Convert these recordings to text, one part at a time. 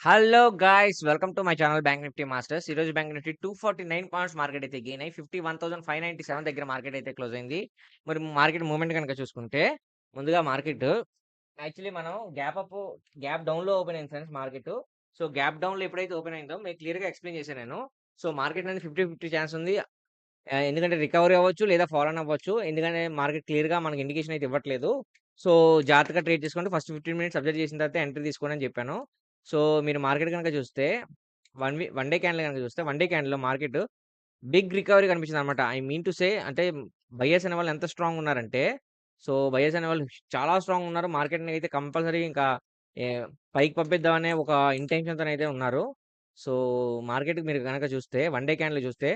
Hello guys! Welcome to my channel bank Nifty masters. ఈరోజు bank Nifty 249 points market అయితే gain అయ్యి 51,597 దగ్గర market అయితే క్లోజ్ అయింది. మరి మార్కెట్ మూమెంట్ కనుక చూసుకుంటే ముందుగా మార్కెట్ యాక్చువల్లీ మనం గ్యాప్ అప్, గ్యాప్ డౌన్‌లో ఓపెన్ అయింది ఫ్రెండ్స్ మార్కెట్. సో, గ్యాప్ డౌన్‌లో ఎప్పుడైతే ఓపెన్ అయిందో మీకు క్లియర్‌గా ఎక్స్‌ప్లెయిన్ చేశాను నేను. సో, మార్కెట్ అనేది 50, 50 ఛాన్స్ ఉంది. ఎందుకంటే రికవరీ అవ్వచ్చు లేదా ఫాల్ అవ్వచ్చు. ఎందుకంటే మార్కెట్ క్లియర్‌గా మనకి ఇండికేషన్ అయితే ఇవ్వట్లేదు. సో, జాగ్రత్తగా ట్రేడ్ చేసుకోండి. ఫస్ట్ 15 మినిట్స్ అబ్జర్వ్ చేసిన తర్వాత ఎంట్రీ తీసుకోండి అని చెప్పాను. సో, మీరు మార్కెట్ కనుక చూస్తే one V one day candle కనుక చూస్తే వన్ డే క్యాండిల్‌లో మార్కెట్ బిగ్ రికవరీ కనిపించింది అనమాట ఐ మీన్ టు సే అంటే బయర్స్ అనేవాళ్ళు ఎంత స్ట్రాంగ్ ఉన్నారంటే సో, బయర్స్ అనేవాళ్ళు చాలా స్ట్రాంగ్ ఉన్నారు. మార్కెట్‌ని అయితే కంపల్సరీ ఇంకా పైకి పంపిద్దామనే ఒక ఇంటెన్షన్‌తోనైతే ఉన్నారు. సో, మార్కెట్‌కి మీరు కనుక చూస్తే వన్ డే క్యాండిల్ చూస్తే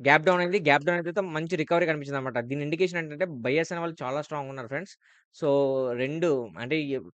గ్యాప్ డౌన్ అయింది. గ్యాప్ డౌన్ అయితే మంచి రికవరీ కనిపించింది అనమాట దీని ఇండికేషన్ ఏంటంటే బయర్స్ అనేవాళ్ళు చాలా స్ట్రాంగ్ ఉన్నారు ఫ్రెండ్స్. సో, రెండు అంటే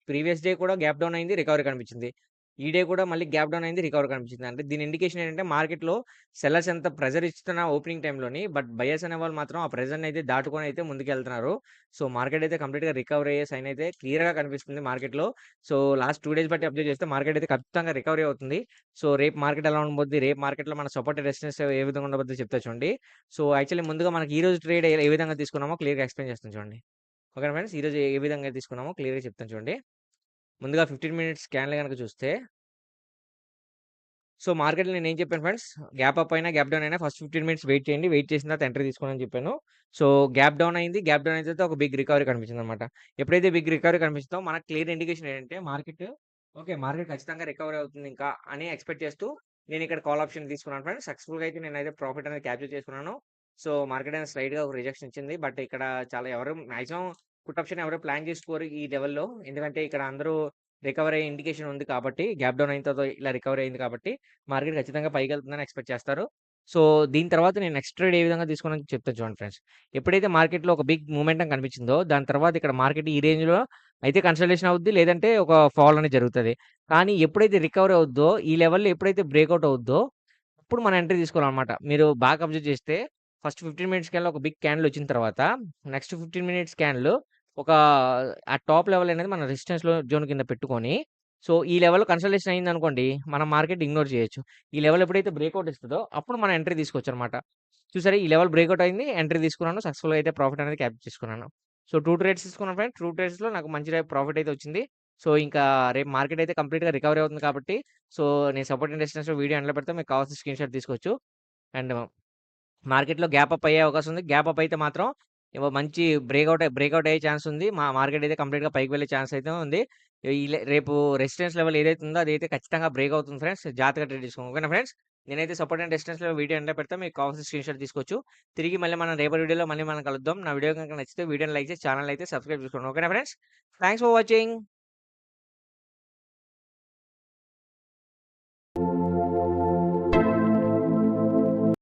ప్రీవియస్ డే కూడా గ్యాప్ డౌన్ అయింది. రికవరీ కనిపించింది. ఈ డే కూడా మళ్ళీ గ్యాప్ డౌన్ అయింది. రికవరీ కనిపించింది. అంటే దీని ఇండికేషన్ ఏంటంటే మార్కెట్‌లో సెల్లర్స్ ఎంత ప్రెజర్ ఇస్తున్నా ఓపెనింగ్ టైంలోని బట్ బయర్స్ అనేవాళ్ళు మాత్రం ఆ ప్రెజర్ని అయితే దాటుకొని అయితే ముందుకెళ్తున్నారు. సో, మార్కెట్ అయితే కంప్లీట్‌గా రికవర్ అయ్యే సైన్ అయితే క్లియర్‌గా కనిపిస్తుంది మార్కెట్‌లో. సో, లాస్ట్ టూ డేస్ బట్టి అప్డేట్ చేస్తే మార్కెట్ అయితే ఖచ్చితంగా రికవరీ అవుతుంది. సో, రేపు మార్కెట్ ఎలా ఉండబోద్ది? రేపు మార్కెట్‌లో మన సపోర్ట్, రెసిస్టెన్స్ ఏ విధంగా ఉండబోద్ది చెప్తా చూడండి. సో, యాక్చువల్లీ ముందుగా మనకి ఈ రోజు ట్రేడ్ ఏ విధంగా తీసుకున్నామో క్లియర్‌గా ఎక్స్‌ప్లెయిన్ చేస్తాను చూడండి. Okay friends? ఈరోజు ఏ విధంగా తీసుకున్నామో క్లియర్‌గా చెప్తాను చూడండి. ముందుగా 15 మినిట్స్ క్యాండిల్ కనుక చూస్తే సో, మార్కెట్‌లో నేనేం చెప్పాను ఫ్రెండ్స్ గ్యాప్ అప్ అయినా, గ్యాప్ డౌన్ అయినా ఫస్ట్ 15 మినిట్స్ వెయిట్ చేయండి. వెయిట్ చేసిన తర్వాత ఎంట్రీ తీసుకోండి చెప్పాను. సో, గ్యాప్ డౌన్ అయింది. గ్యాప్ డౌన్ అయితే ఒక బిగ్ రికవరీ కనిపించింది అనమాట ఎప్పుడైతే బిగ్ రికవరీ కనిపించిందో మనకు క్లియర్ ఇండికేషన్ ఏంటంటే మార్కెట్ ఓకే. మార్కెట్ ఖచ్చితంగా రికవరీ అవుతుంది ఇంకా అని ఎక్స్‌పెక్ట్ చేస్తూ నేను ఇక్కడ కాల్ ఆప్షన్ తీసుకున్నాను ఫ్రెండ్స్. సక్సెస్‌ఫుల్‌గా అయితే నేనైతే ప్రాఫిట్ అనేది క్యాప్చర్ చేసుకున్నాను. సో, మార్కెట్ అనేది స్లైట్‌గా ఒక రిజెక్షన్ ఇచ్చింది. బట్ ఇక్కడ చాలా ఎవరు మాక్సిమం పుట్ ఆప్షన్ ఎవరు ప్లాన్ చేసుకోరు ఈ లెవెల్‌లో. ఎందుకంటే ఇక్కడ అందరూ రికవర్ అయ్యే ఇండికేషన్ ఉంది కాబట్టి గ్యాప్ డౌన్ అయిన తర్వాత ఇలా రికవర్ అయింది కాబట్టి మార్కెట్ ఖచ్చితంగా పైకెళ్తుందని ఎక్స్‌పెక్ట్ చేస్తారు. సో, దీని తర్వాత నేను నెక్స్ట్ ట్రేడ్ ఏ విధంగా తీసుకున్నానో చెప్తాను చూడండి ఫ్రెండ్స్. ఎప్పుడైతే మార్కెట్‌లో ఒక బిగ్ మూమెంట్ కనిపించిందో దాని తర్వాత ఇక్కడ మార్కెట్ ఈ రేంజ్‌లో అయితే కన్సల్టేషన్ అవుద్ది. లేదంటే ఒక ఫాల్ అనేది జరుగుతుంది కానీ ఎప్పుడైతే రికవరీ అవుద్దో ఈ లెవెల్‌లో ఎప్పుడైతే బ్రేక్అవుట్ అవుద్దో అప్పుడు మనం ఎంట్రీ తీసుకోవాలన్నమాట. మీరు బాగా అబ్జర్వ్ చేస్తే ఫస్ట్ 15 మినిట్స్ క్యాన్లో ఒక బిగ్ క్యాండిల్ వచ్చిన తర్వాత నెక్స్ట్ 15 మినిట్స్ క్యాన్లు ఒక ఆ టాప్ లెవెల్ అనేది మన రెసిస్టెన్స్‌లో జోన్ కింద పెట్టుకొని సో, ఈ లెవెల్‌లో కన్సల్టేషన్ అయిందనుకోండి మనం మార్కెట్ ఇగ్నోర్ చేయొచ్చు. ఈ లెవెల్ ఎప్పుడైతే బ్రేక్అవుట్ ఇస్తుందో అప్పుడు మనం ఎంట్రీ తీసుకోవచ్చు అనమాట చూసారా ఈ లెవెల్ బ్రేక్అవుట్ అయింది. ఎంట్రీ తీసుకున్నాను. సక్సెస్‌ఫుల్‌గా అయితే ప్రాఫిట్ అనేది క్యాప్చర్ చేసుకున్నాను. సో, టూ ట్రేడ్స్ తీసుకున్నాను ఫ్రెండ్ టూ ట్రేడ్స్‌లో నాకు మంచి ప్రాఫిట్ అయితే వచ్చింది. సో, ఇంకా రేపు మార్కెట్ అయితే కంప్లీట్‌గా రికవరీ అవుతుంది కాబట్టి సో, నేను సపోర్ట్ అండ్ వీడియో ఎండ్‌లో పెడితే మీకు కావాల్సిన స్క్రీన్‌షాట్ తీసుకోవచ్చు. అండ్ మార్కెట్‌లో గ్యాప్ అప్ అయ్యే అవకాశం ఉంది. గ్యాప్ అప్ అయితే మాత్రం మంచి బ్రేక్అవుట్ బ్రేక్అవుట్ అయ్యే ఛాన్స్ ఉంది. మా మార్కెట్ అయితే కంప్లీట్‌గా పైకి వెళ్ళే ఛాన్స్ అయితే ఉంది. రేపు రెసిస్టెన్స్ లెవెల్ ఏదైతే ఉందో అదైతే ఖచ్చితంగా బ్రేక్ అవుతుంది ఫ్రెండ్స్. జాగ్రత్తగా ట్రేడ్ చేసుకోండి. ఓకేనా ఫ్రెండ్స్? నేనైతే సపోర్ట్ అండ్ రెసిస్టెన్స్‌లో వీడియో ఎండ్‌లో పెడతా మీకు కావాల్సిన స్క్రీన్‌షాట్ తీసుకోవచ్చు. తిరిగి మళ్ళీ మనం రేపటి వీడియోలో మళ్ళీ మనం కలుద్దాం. నా వీడియో కనుక నచ్చితే వీడియోని లైక్ చేసి ఛానల్ అయితే సబ్స్క్రైబ్ చేసుకోండి. ఓకేనా ఫ్రెండ్స్? Thanks for watching.